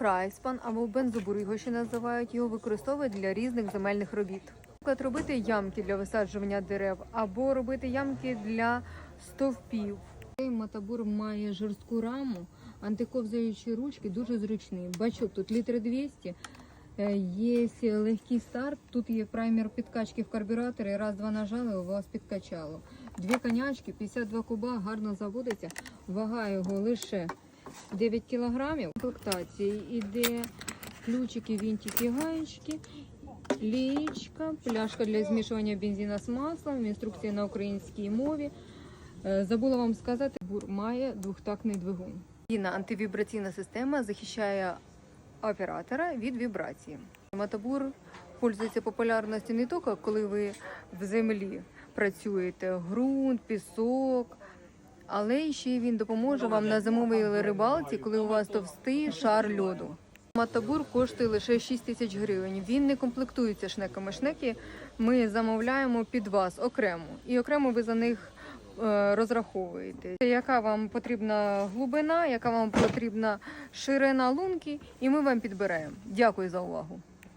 Крайспан або бензобур, його ще називають, його використовують для різних земельних робіт. Наприклад, робити ямки для висаджування дерев або робити ямки для стовпів. Цей мотобур має жорстку раму, антиковзаючі ручки, дуже зручний. Бачок тут літр 200. Е, Є легкий старт, тут є праймер підкачки в карбюраторі. Раз-два нажали, у вас підкачало. Дві конячки, 52 куба, гарно заводиться. Вага його лише 9 кілограмів. Комплектації іде ключики, вінтики, гаєчки, лієчка, пляшка для змішування бензина з маслом, інструкція на українській мові. Е, Забула вам сказати, бур має двохтактний двигун. Антивібраційна система захищає оператора від вібрації. Мотобур пользується популярністю не тільки коли ви в землі працюєте, ґрунт, пісок, але ще він допоможе вам на зимовій рибалці, коли у вас товстий шар льоду. Мотобур коштує лише 6 тисяч гривень. Він не комплектується шнеками. Шнеки ми замовляємо під вас окремо, і окремо ви за них е, розраховуєте. Яка вам потрібна глибина, яка вам потрібна ширина лунки, і ми вам підберемо. Дякую за увагу.